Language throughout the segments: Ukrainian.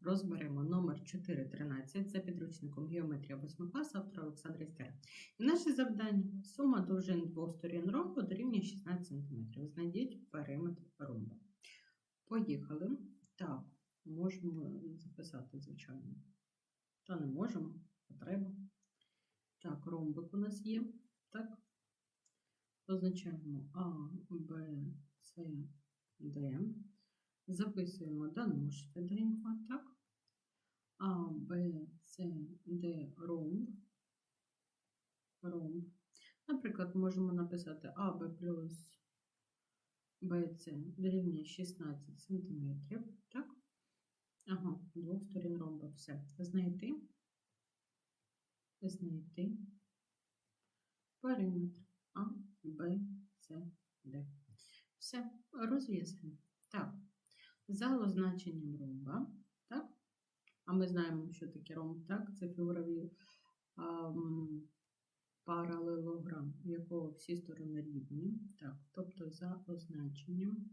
розберемо номер 413 за підручником геометрія 8 автора Олександра Істера. І наше завдання сума довжин двох сторін ромбу дорівнює 16 см. Знайдіть периметр ромба. Поїхали. Так, можемо записати, звичайно. Та не можемо, а треба. Так, ромбик у нас є. Так. Позначаємо А, Б, С, Д. Записуємо дано швиденько, так? А, Б, С, Д, ромб. Ромб. Наприклад, можемо написати АБ плюс БЦ дорівнює 16 см. Так? Ага, двох сторін ромба. Все. Знайти. Знайти периметр А, Б, С, Д. Все, розв'язано. Так, за означенням ромба, так? А ми знаємо, що таке ромб, так? Це фігуровий ам, паралелограм, якого всі сторони рівні. Так, тобто за означенням,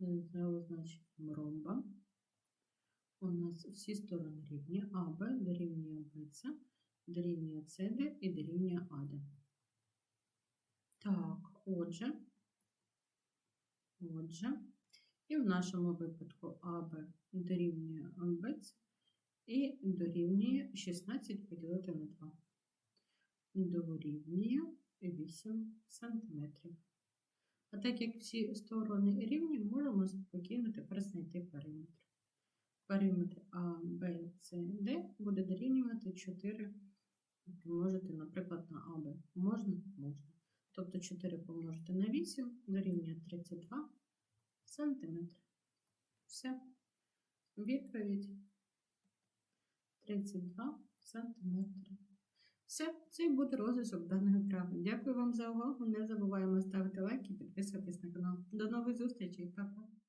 за означенням ромба у нас всі сторони рівні, АБ дорівнює БЦ, дорівнює СД і дорівнює АД. Так, отже, отже, і в нашому випадку АБ дорівнює БЦ і дорівнює 16 поділити на 2. Дорівнює 8 см. А так як всі сторони рівні, можемо спокійно тепер знайти периметр. Периметр А, Б, С, Д буде дорівнювати 4 помножити, наприклад, на АБ. Можна? Можна. Тобто 4 помножити на 8 дорівнює 32 см. Все. Відповідь 32 см. Все, це і буде розв'язок даної вправи. Дякую вам за увагу. Не забуваємо ставити лайк і підписуватись на канал. До нових зустрічей, Па-па!